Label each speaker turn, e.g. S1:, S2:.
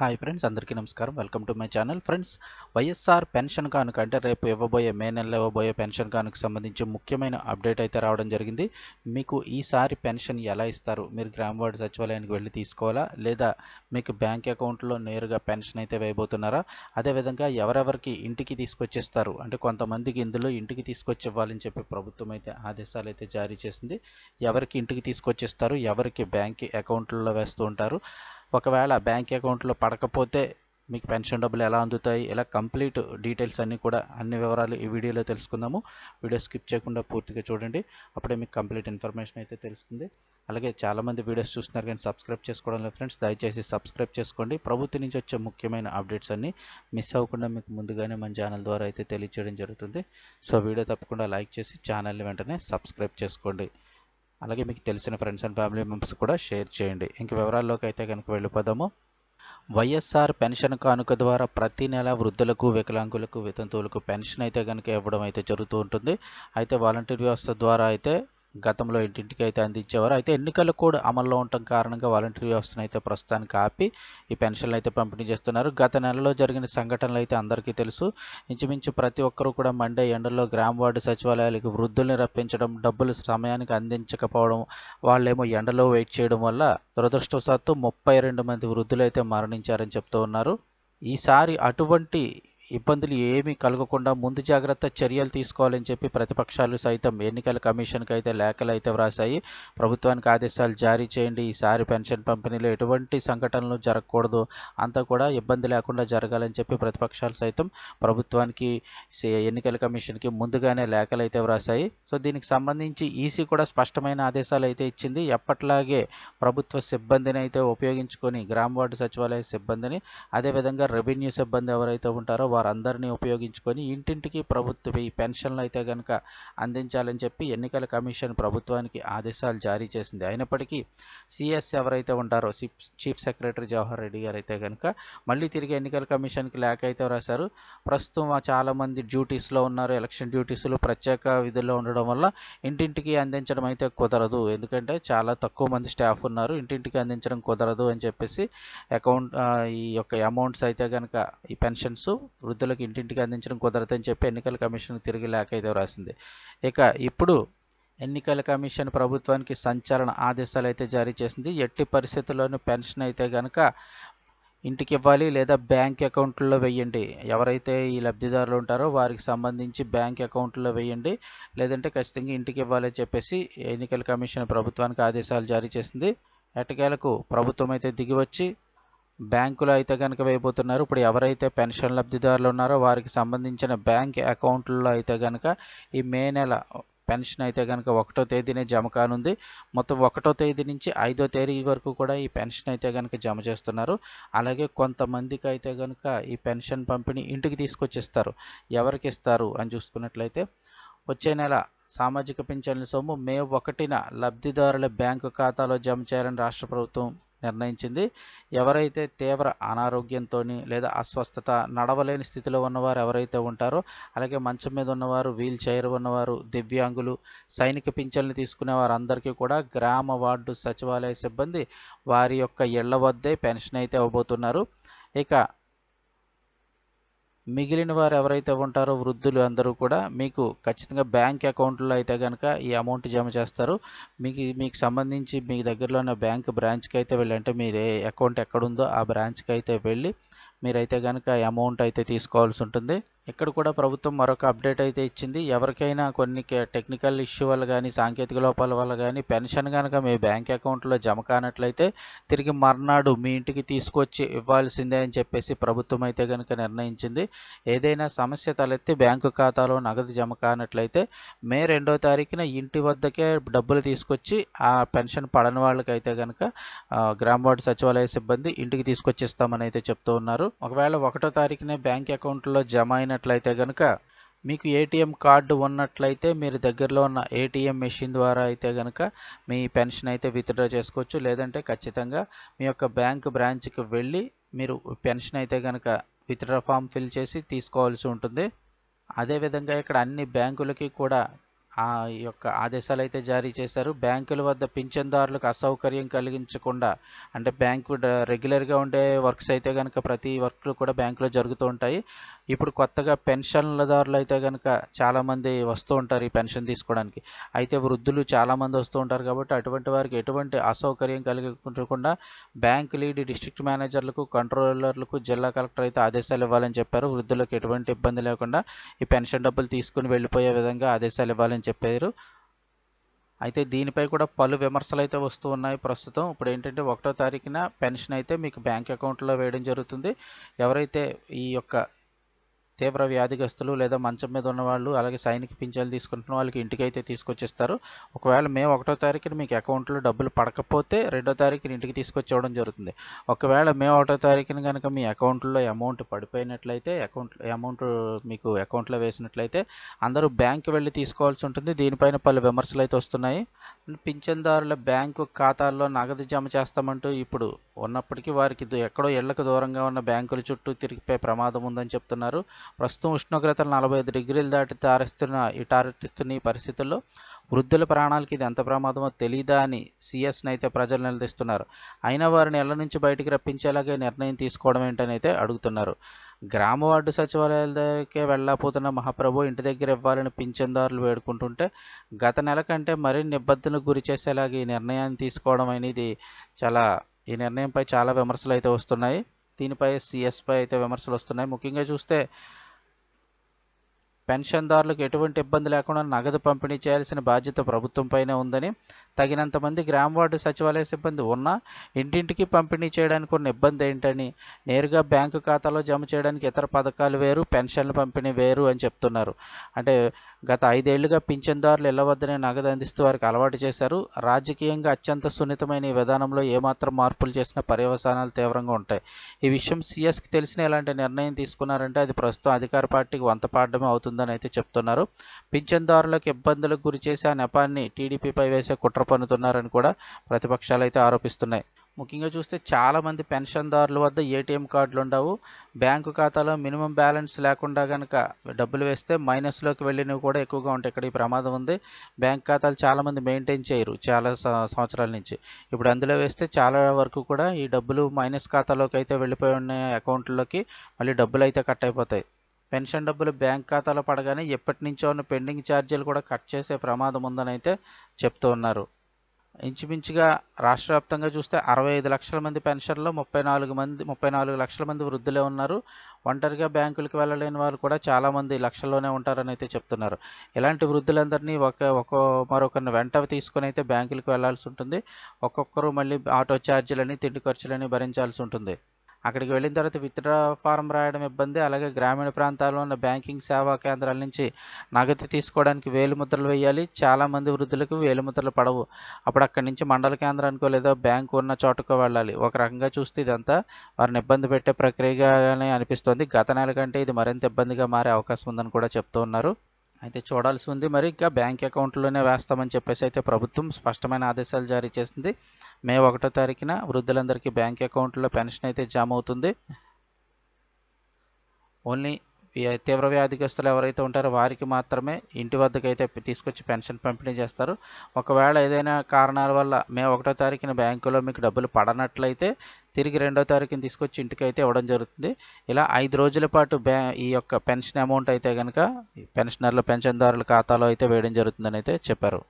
S1: Hi friends అందరికీ నమస్కారం. Welcome to my channel friends YSR pension కానుక అంటే రేపు ఇవ్వబోయే మే నెలలో ఇవ్వబోయే పెన్షన్ కానుక సంబంధించి ముఖ్యమైన అప్డేట్ అయితే రావడం జరిగింది. మీకు ఈసారి పెన్షన్ ఎలా ఇస్తారు? మీరు గ్రామ వార్డు సచివాలయానికి వెళ్ళి తీసుకోవాలా? లేదా మీకు బ్యాంక్ అకౌంట్లో నేరుగా పెన్షన్ అయితే వేయబోతున్నారా? అదేవిధంగా ఎవరెవరికి ఇంటికి తీసుకొచ్చేస్తారు? అంటే కొంతమందికి ఇందులో ఇంటికి తీసుకొచ్చి ఇవ్వాలని చెప్పి ప్రభుత్వం అయితే ఆదేశాలు అయితే జారీ చేసింది. ఎవరికి ఇంటికి తీసుకొచ్చేస్తారు? ఎవరికి బ్యాంక్ అకౌంట్లలో వేస్తూ ఉంటారు? ఒకవేళ బ్యాంక్ అకౌంట్లో పడకపోతే మీకు పెన్షన్ డబ్బులు ఎలా అందుతాయి ఇలా కంప్లీట్ డీటెయిల్స్ అన్నీ కూడా అన్ని వివరాలు ఈ వీడియోలో తెలుసుకుందాము. వీడియో స్కిప్ చేయకుండా పూర్తిగా చూడండి. అప్పుడే మీకు కంప్లీట్ ఇన్ఫర్మేషన్ అయితే తెలుస్తుంది. అలాగే చాలామంది వీడియోస్ చూస్తున్నారు కానీ సబ్స్క్రైబ్ చేసుకోవడం లేదు ఫ్రెండ్స్. దయచేసి సబ్స్క్రైబ్ చేసుకోండి. ప్రభుత్వం నుంచి వచ్చే ముఖ్యమైన అప్డేట్స్ అన్నీ మిస్ అవ్వకుండా మీకు ముందుగానే మన ఛానల్ ద్వారా అయితే తెలియజేయడం జరుగుతుంది. సో వీడియో తప్పకుండా లైక్ చేసి ఛానల్ని వెంటనే సబ్స్క్రైబ్ చేసుకోండి. అలాగే మీకు తెలిసిన ఫ్రెండ్స్ అండ్ ఫ్యామిలీ మెంబర్స్ కూడా షేర్ చేయండి. ఇంక వివరాల్లోకి అయితే కనుక వెళ్ళిపోదాము. వైఎస్ఆర్ పెన్షన్ కానుక ద్వారా ప్రతి నెల వృద్ధులకు వికలాంగులకు వితంతువులకు పెన్షన్ అయితే కనుక ఇవ్వడం అయితే జరుగుతూ ఉంటుంది. అయితే వాలంటీర్ వ్యవస్థ ద్వారా అయితే గతంలో ఇంటింటికి అయితే అందించేవారు. అయితే ఎన్నికలు కూడా అమల్లో ఉండటం కారణంగా వాలంటీర్ వ్యవస్థను అయితే ప్రస్తుతానికి ఆపి ఈ పెన్షన్లు అయితే పంపిణీ చేస్తున్నారు. గత నెలలో జరిగిన సంఘటనలు అయితే అందరికీ తెలుసు. ఇంచుమించు ప్రతి ఒక్కరూ కూడా మండే ఎండల్లో గ్రామ వార్డు సచివాలయాలకు వృద్ధుల్ని రప్పించడం డబ్బులు సమయానికి అందించకపోవడం వాళ్ళేమో ఎండలో వెయిట్ చేయడం వల్ల దురదృష్టవశాత్తు ముప్పై రెండు మంది వృద్ధులు అయితే మరణించారని చెప్తూ ఉన్నారు. ఈసారి అటువంటి ఇబ్బందులు ఏమీ కలగకుండా ముందు జాగ్రత్త చర్యలు తీసుకోవాలని చెప్పి ప్రతిపక్షాలు సైతం ఎన్నికల కమిషన్కి అయితే లేఖలు అయితే వ్రాసాయి ప్రభుత్వానికి ఆదేశాలు జారీ చేయండి. ఈసారి పెన్షన్ పంపిణీలో ఎటువంటి సంఘటనలు జరగకూడదు. అంతా కూడా ఇబ్బంది లేకుండా జరగాలని చెప్పి ప్రతిపక్షాలు సైతం ప్రభుత్వానికి ఎన్నికల కమిషన్కి ముందుగానే లేఖలు అయితే వ్రాసాయి సో దీనికి సంబంధించి ఈసీ కూడా స్పష్టమైన ఆదేశాలు అయితే ఇచ్చింది. ఎప్పట్లాగే ప్రభుత్వ సిబ్బందిని అయితే ఉపయోగించుకొని గ్రామ వార్డు సచివాలయ సిబ్బందిని అదేవిధంగా రెవెన్యూ సిబ్బంది ఎవరైతే ఉంటారో వారందరినీ ఉపయోగించుకొని ఇంటింటికి ప్రభుత్వ ఈ పెన్షన్లు అయితే కనుక అందించాలని చెప్పి ఎన్నికల కమిషన్ ప్రభుత్వానికి ఆదేశాలు జారీ చేసింది. అయినప్పటికీ సిఎస్ ఎవరైతే ఉంటారో చీఫ్ సెక్రటరీ జవహర్ రెడ్డి గారు అయితే కనుక మళ్ళీ తిరిగి ఎన్నికల కమిషన్కి లేఖ అయితే రాశారు. ప్రస్తుతం చాలామంది డ్యూటీస్లో ఉన్నారు. ఎలక్షన్ డ్యూటీస్లో ప్రత్యేక విధుల్లో ఉండడం వల్ల ఇంటింటికి అందించడం అయితే కుదరదు. ఎందుకంటే చాలా తక్కువ మంది స్టాఫ్ ఉన్నారు. ఇంటింటికి అందించడం కుదరదు అని చెప్పేసి అకౌంట్ ఈ యొక్క అమౌంట్స్ అయితే కనుక ఈ పెన్షన్స్ వృద్ధులకు ఇంటింటికి అందించడం కుదరదని చెప్పి ఎన్నికల కమిషన్ తిరిగి లేఖ అయితే రాసింది. ఇక ఇప్పుడు ఎన్నికల కమిషన్ ప్రభుత్వానికి సంచలన ఆదేశాలు అయితే జారీ చేసింది. ఎట్టి పరిస్థితుల్లోనూ పెన్షన్ అయితే కనుక ఇంటికి ఇవ్వాలి లేదా బ్యాంక్ అకౌంట్లో వేయండి ఎవరైతే ఈ లబ్ధిదారులు ఉంటారో వారికి సంబంధించి బ్యాంక్ అకౌంట్లో వేయండి లేదంటే ఖచ్చితంగా ఇంటికి ఇవ్వాలని చెప్పేసి ఎన్నికల కమిషన్ ప్రభుత్వానికి ఆదేశాలు జారీ చేసింది. ఎటకేలకు ప్రభుత్వం అయితే దిగివచ్చి బ్యాంకులో అయితే కనుక వేయబోతున్నారు. ఇప్పుడు ఎవరైతే పెన్షన్ లబ్ధిదారులు ఉన్నారో వారికి సంబంధించిన బ్యాంక్ అకౌంట్లో అయితే కనుక ఈ మే నెల పెన్షన్ అయితే కనుక ఒకటో తేదీనే జమ కానుంది. మొత్తం ఒకటో తేదీ నుంచి ఐదో తేదీ వరకు కూడా ఈ పెన్షన్ అయితే కనుక జమ చేస్తున్నారు. అలాగే కొంతమందికి అయితే కనుక ఈ పెన్షన్ పంపిణీ ఇంటికి తీసుకొచ్చిస్తారు. ఎవరికి ఇస్తారు అని చూసుకున్నట్లయితే వచ్చే నెల సామాజిక పింఛన్ల సొమ్ము మే ఒకటిన లబ్ధిదారుల బ్యాంకు ఖాతాలో జమ చేయాలని రాష్ట్ర ప్రభుత్వం నిర్ణయించింది. ఎవరైతే తీవ్ర అనారోగ్యంతో లేదా అస్వస్థత నడవలేని స్థితిలో ఉన్నవారు ఎవరైతే ఉంటారో అలాగే మంచం మీద ఉన్నవారు వీల్ చైర్ ఉన్నవారు దివ్యాంగులు సైనిక పింఛన్లు తీసుకునే వారందరికీ కూడా గ్రామ వార్డు సచివాలయ సిబ్బంది వారి యొక్క ఇళ్ళ వద్దే పెన్షన్ అయితే ఇవ్వబోతున్నారు. ఇక మిగిలిన వారు ఎవరైతే ఉంటారో వృద్ధులు అందరూ కూడా మీకు ఖచ్చితంగా బ్యాంక్ అకౌంట్లో అయితే కనుక ఈ అమౌంట్ జమ చేస్తారు. మీకు మీకు సంబంధించి మీ దగ్గరలో ఉన్న బ్యాంక్ బ్రాంచ్కి అయితే వెళ్ళి అంటే మీరు ఏ అకౌంట్ ఎక్కడుందో ఆ బ్రాంచ్కి అయితే వెళ్ళి మీరైతే కనుక అమౌంట్ అయితే తీసుకోవాల్సి ఉంటుంది. ఇక్కడ కూడా ప్రభుత్వం మరొక అప్డేట్ అయితే ఇచ్చింది. ఎవరికైనా కొన్ని టెక్నికల్ ఇష్యూ వల్ల కానీ సాంకేతిక లోపాల వల్ల కానీ పెన్షన్ కనుక మీ బ్యాంక్ అకౌంట్లో జమ కానట్లయితే తిరిగి మర్నాడు మీ ఇంటికి తీసుకొచ్చి ఇవ్వాల్సిందే అని చెప్పేసి ప్రభుత్వం అయితే కనుక నిర్ణయించింది. ఏదైనా సమస్య తలెత్తి బ్యాంకు ఖాతాలో నగదు జమ కానట్లయితే మే రెండో తారీఖున ఇంటి వద్దకే డబ్బులు తీసుకొచ్చి ఆ పెన్షన్ పడని వాళ్ళకైతే కనుక గ్రామ వార్డు సచివాలయ సిబ్బంది ఇంటికి తీసుకొచ్చిస్తామని అయితే చెప్తూ ఉన్నారు. ఒకవేళ ఒకటో తారీఖునే బ్యాంక్ అకౌంట్లో జమ అయిన చేసినట్లయితే కనుక మీకు ఏటీఎం కార్డు ఉన్నట్లయితే మీరు దగ్గరలో ఉన్న ఏటీఎం మెషిన్ ద్వారా అయితే కనుక మీ పెన్షన్ అయితే విత్డ్రా చేసుకోవచ్చు. లేదంటే ఖచ్చితంగా మీ యొక్క బ్యాంక్ బ్రాంచ్కి వెళ్ళి మీరు పెన్షన్ అయితే కనుక విత్డ్రా ఫామ్ ఫిల్ చేసి తీసుకోవాల్సి ఉంటుంది. అదేవిధంగా ఇక్కడ అన్ని బ్యాంకులకి కూడా ఆ యొక్క ఆదేశాలు అయితే జారీ చేశారు. బ్యాంకుల వద్ద పింఛన్దారులకు అసౌకర్యం కలిగించకుండా అంటే బ్యాంకు రెగ్యులర్గా ఉండే వర్క్స్ అయితే కనుక ప్రతి వర్క్లు కూడా బ్యాంకులో జరుగుతూ ఉంటాయి. ఇప్పుడు కొత్తగా పెన్షన్లదారులు అయితే కనుక చాలామంది వస్తూ ఉంటారు ఈ పెన్షన్ తీసుకోవడానికి. అయితే వృద్ధులు చాలామంది వస్తూ ఉంటారు కాబట్టి అటువంటి వారికి ఎటువంటి అసౌకర్యం కలిగించకుండా బ్యాంక్ లీడ్ డిస్ట్రిక్ట్ మేనేజర్లకు కంట్రోలర్లకు జిల్లా కలెక్టర్ అయితే ఆదేశాలు ఇవ్వాలని చెప్పారు. వృద్ధులకు ఎటువంటి ఇబ్బంది లేకుండా ఈ పెన్షన్ డబ్బులు తీసుకుని వెళ్ళిపోయే విధంగా ఆదేశాలు ఇవ్వాలని చెప్పారు అయితే దీనిపై కూడా పలు విమర్శలు అయితే వస్తూ ఉన్నాయి ప్రస్తుతం. ఇప్పుడు ఏంటంటే ఒకటో తారీఖున పెన్షన్ అయితే మీకు బ్యాంక్ అకౌంట్లో వేయడం జరుగుతుంది. ఎవరైతే ఈ యొక్క తీవ్ర వ్యాధిగ్రస్తులు లేదా మంచం మీద ఉన్న వాళ్ళు అలాగే సైనిక పింఛన్లు తీసుకుంటున్న వాళ్ళకి ఇంటికి అయితే తీసుకొచ్చిస్తారు. ఒకవేళ మే ఒకటో తారీఖున మీకు అకౌంట్లో డబ్బులు పడకపోతే రెండో తారీఖున ఇంటికి తీసుకొచ్చేవడం జరుగుతుంది. ఒకవేళ మే ఒకటో తారీఖున కనుక మీ అకౌంట్లో అమౌంట్ పడిపోయినట్లయితే అకౌంట్ అమౌంట్ మీకు అకౌంట్లో వేసినట్లయితే అందరూ బ్యాంక్ వెళ్ళి తీసుకోవాల్సి ఉంటుంది. దీనిపైన పలు విమర్శలు అయితే వస్తున్నాయి. పింఛన్దారుల బ్యాంకు ఖాతాల్లో నగదు జమ చేస్తామంటూ ఇప్పుడు ఉన్నప్పటికీ వారికి ఎక్కడో ఇళ్ళకు దూరంగా ఉన్న బ్యాంకుల చుట్టూ తిరిగిపోయే ప్రమాదం ఉందని చెప్తున్నారు. ప్రస్తుతం ఉష్ణోగ్రతలు నలభై ఐదు డిగ్రీలు దాటి తారిస్తున్న ఈ టారెత్తున్న ఈ పరిస్థితుల్లో వృద్ధుల ప్రాణాలకి ఇది ఎంత ప్రమాదమో తెలియదా అని సిఎస్ని అయితే ప్రజలు నిలదీస్తున్నారు. అయినా వారిని ఇళ్ళ నుంచి బయటికి రప్పించేలాగే నిర్ణయం తీసుకోవడం ఏంటని అయితే అడుగుతున్నారు. గ్రామ వార్డు సచివాలయాల దగ్గరికే వెళ్ళకపోతున్న మహాప్రభు ఇంటి దగ్గర ఇవ్వాలని పింఛన్దారులు వేడుకుంటుంటే గత నెల కంటే మరిన్ని ఇబ్బందులకు గురి చేసేలాగా ఈ నిర్ణయాన్ని తీసుకోవడం అనేది చాలా ఈ నిర్ణయంపై చాలా విమర్శలు అయితే వస్తున్నాయి. దీనిపై సిఎస్పై అయితే విమర్శలు వస్తున్నాయి. ముఖ్యంగా చూస్తే పెన్షన్దారులకు ఎటువంటి ఇబ్బంది లేకుండా నగదు పంపిణీ చేయాల్సిన బాధ్యత ప్రభుత్వంపైనే ఉందని తగినంత మంది గ్రామ వార్డు సచివాలయ సిబ్బంది ఉన్నా ఇంటింటికి పంపిణీ చేయడానికి ఉన్న ఇబ్బంది ఏంటని నేరుగా బ్యాంకు ఖాతాలో జమ చేయడానికి ఇతర పథకాలు వేరు పెన్షన్లు పంపిణీ వేరు అని చెప్తున్నారు. అంటే గత ఐదేళ్ళుగా పింఛన్దారులు ఇళ్ళ వద్దనే నగదు అందిస్తూ వారికి అలవాటు చేశారు. రాజకీయంగా అత్యంత సున్నితమైన ఈ విధానంలో ఏమాత్రం మార్పులు చేసినా పర్యవసానాలు తీవ్రంగా ఉంటాయి. ఈ విషయం సీఎస్కి తెలిసిన ఇలాంటి నిర్ణయం తీసుకున్నారంటే అది ప్రస్తుతం అధికార పార్టీకి వంతపాడమే అవుతుందని అయితే చెప్తున్నారు. పింఛన్దారులకు ఇబ్బందులకు గురి చేసి ఆ నెపాన్ని టీడీపీపై వేసే కుట్ర పన్నుతున్నారని కూడా ప్రతిపక్షాలు అయితే ఆరోపిస్తున్నాయి. ముఖ్యంగా చూస్తే చాలామంది పెన్షన్దారుల వద్ద ఏటీఎం కార్డులు ఉండవు. బ్యాంకు ఖాతాలో మినిమం బ్యాలెన్స్ లేకుండా కనుక డబ్బులు వేస్తే మైనస్లోకి వెళ్ళినవి కూడా ఎక్కువగా ఉంటాయి. ఇక్కడ ఈ ప్రమాదం ఉంది. బ్యాంక్ ఖాతాలు చాలామంది మెయింటైన్ చేయరు చాలా సంవత్సరాల నుంచి. ఇప్పుడు అందులో వేస్తే చాలా వరకు కూడా ఈ డబ్బులు మైనస్ ఖాతాలోకి అయితే వెళ్ళిపోయి ఉన్న అకౌంట్లోకి మళ్ళీ డబ్బులు అయితే కట్ అయిపోతాయి. పెన్షన్ డబ్బులు బ్యాంక్ ఖాతాలో పడగానే ఎప్పటి నుంచో ఉన్న పెండింగ్ ఛార్జీలు కూడా కట్ చేసే ప్రమాదం ఉందని అయితే చెప్తూ ఉన్నారు. ఇంచుమించుగా రాష్ట్ర వ్యాప్తంగా చూస్తే అరవై ఐదు లక్షల మంది పెన్షన్లో ముప్పై నాలుగు మంది ముప్పై నాలుగు లక్షల మంది వృద్ధులే ఉన్నారు. ఒంటరిగా బ్యాంకులకు వెళ్ళలేని వారు కూడా చాలామంది లక్షల్లోనే ఉంటారని అయితే చెప్తున్నారు. ఇలాంటి వృద్ధులందరినీ ఒక ఒక మరొకరిని వెంట తీసుకొని అయితే బ్యాంకులకు వెళ్ళాల్సి ఉంటుంది. ఒక్కొక్కరు మళ్ళీ ఆటో ఛార్జీలని తిండి ఖర్చులని భరించాల్సి ఉంటుంది. అక్కడికి వెళ్ళిన తర్వాత విత్డ్రా ఫారం రాయడం ఇబ్బంది. అలాగే గ్రామీణ ప్రాంతాల్లో ఉన్న బ్యాంకింగ్ సేవా కేంద్రాల నుంచి నగదు తీసుకోవడానికి వేలు ముద్రలు వేయాలి. చాలా మంది వృద్ధులకు వేలు ముద్రలు పడవు. అప్పుడు అక్కడి నుంచి మండల కేంద్రానికో లేదా బ్యాంకు ఉన్న చోటుకో వెళ్ళాలి. ఒక రకంగా చూస్తే ఇదంతా వారిని ఇబ్బంది పెట్టే ప్రక్రియగానే అనిపిస్తోంది. గత నెల కంటే ఇది మరింత ఇబ్బందిగా మారే అవకాశం ఉందని కూడా చెప్తూ ఉన్నారు. అయితే చూడాల్సి ఉంది. మరి ఇంకా బ్యాంక్ అకౌంట్లోనే వేస్తామని చెప్పేసి అయితే ప్రభుత్వం స్పష్టమైన ఆదేశాలు జారీ చేసింది. మే ఒకటో తారీఖున వృద్ధులందరికీ బ్యాంక్ అకౌంట్లో పెన్షన్ అయితే జమ అవుతుంది ఓన్లీ తీవ్ర వ్యాధిగ్రస్తులు ఎవరైతే ఉంటారో వారికి మాత్రమే ఇంటి వద్దకు అయితే తీసుకొచ్చి పెన్షన్ పంపిణీ చేస్తారు. ఒకవేళ ఏదైనా కారణాల వల్ల మే ఒకటో తారీఖున బ్యాంకులో మీకు డబ్బులు పడనట్లయితే తిరిగి రెండో తారీఖున తీసుకొచ్చి ఇంటికి అయితే ఇవ్వడం జరుగుతుంది. ఇలా ఐదు రోజుల పాటు బ్యా ఈ యొక్క పెన్షన్ అమౌంట్ అయితే కనుక పెన్షనర్ల పెన్షన్దారుల ఖాతాలో అయితే వేయడం జరుగుతుందని అయితే చెప్పారు.